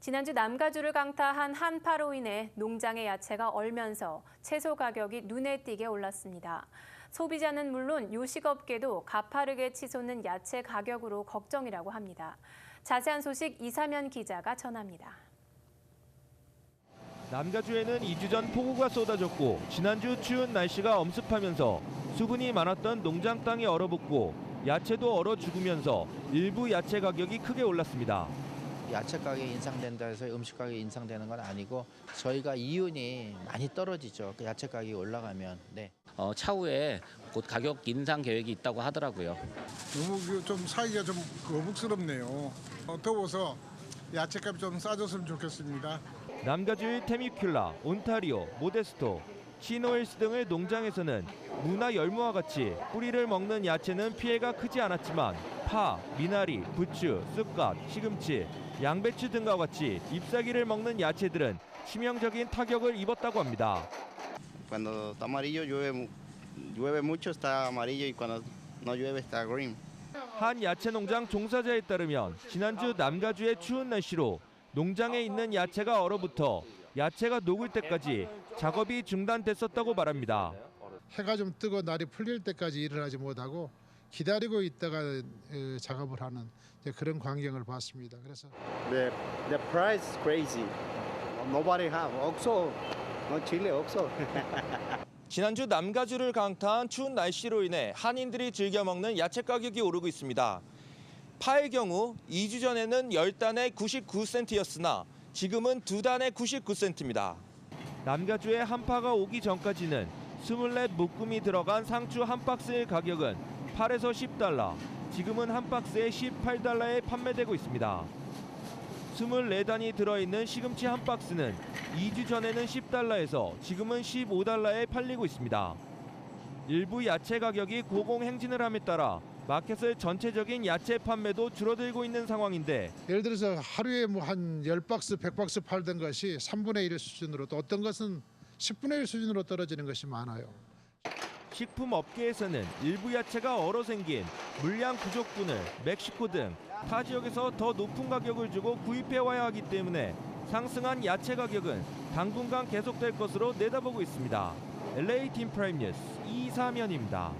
지난주 남가주를 강타한 한파로 인해 농장의 야채가 얼면서 채소 가격이 눈에 띄게 올랐습니다. 소비자는 물론 요식업계도 가파르게 치솟는 야채 가격으로 걱정이라고 합니다. 자세한 소식 이사면 기자가 전합니다. 남가주에는 2주 전 폭우가 쏟아졌고 지난주 추운 날씨가 엄습하면서 수분이 많았던 농장 땅이 얼어붙고 야채도 얼어 죽으면서 일부 야채 가격이 크게 올랐습니다. 야채 가격이 인상된다 해서 음식 가격이 인상되는 건 아니고 저희가 이윤이 많이 떨어지죠. 그 야채 가격이 올라가면. 네. 어, 차후에 곧 가격 인상 계획이 있다고 하더라고요. 너무 그좀 사기가 좀 거북스럽네요. 어, 더워서 야채값이 좀 싸졌으면 좋겠습니다. 남가주의 테미큘라, 온타리오, 모데스토, 시노일스 등의 농장에서는 무나 열무와 같이 뿌리를 먹는 야채는 피해가 크지 않았지만 파, 미나리, 부추, 쑥갓, 시금치, 양배추 등과 같이 잎사귀를 먹는 야채들은 치명적인 타격을 입었다고 합니다. Cuando está amarillo llueve, llueve mucho, está amarillo y cuando no llueve está green. 한 야채 농장 종사자에 따르면 지난주 남가주의 추운 날씨로 농장에 있는 야채가 얼어붙어 야채가 녹을 때까지 작업이 중단됐었다고 말합니다. 해가 좀 뜨고 날이 풀릴 때까지 일을 하지 못하고 기다리고 있다가 어, 작업을 하는 그런 광경을 봤습니다. 그래서 The the price is crazy. Nobody have. 없어. 너 칠레 없어. 지난주 남가주를 강타한 추운 날씨로 인해 한인들이 즐겨 먹는 야채 가격이 오르고 있습니다. 파의 경우 2주 전에는 10단에 99센트였으나 지금은 2단에 99센트입니다. 남가주의 한파가 오기 전까지는 24 묶음이 들어간 상추 한 박스의 가격은 8에서 10달러, 지금은 한 박스에 18달러에 판매되고 있습니다. 24단이 들어있는 시금치 한 박스는 2주 전에는 10달러에서 지금은 15달러에 팔리고 있습니다. 일부 야채 가격이 고공 행진을 함에 따라 마켓의 전체적인 야채 판매도 줄어들고 있는 상황인데 예를 들어서 하루에 뭐 한 10박스, 100박스 팔던 것이 3분의 1 수준으로 또 어떤 것은 10분의 1 수준으로 떨어지는 것이 많아요. 식품 업계에서는 일부 야채가 얼어 생긴 물량 부족분을 멕시코 등 타 지역에서 더 높은 가격을 주고 구입해 와야 하기 때문에 상승한 야채 가격은 당분간 계속될 것으로 내다보고 있습니다. LA 팀 프라임 뉴스 이사면입니다.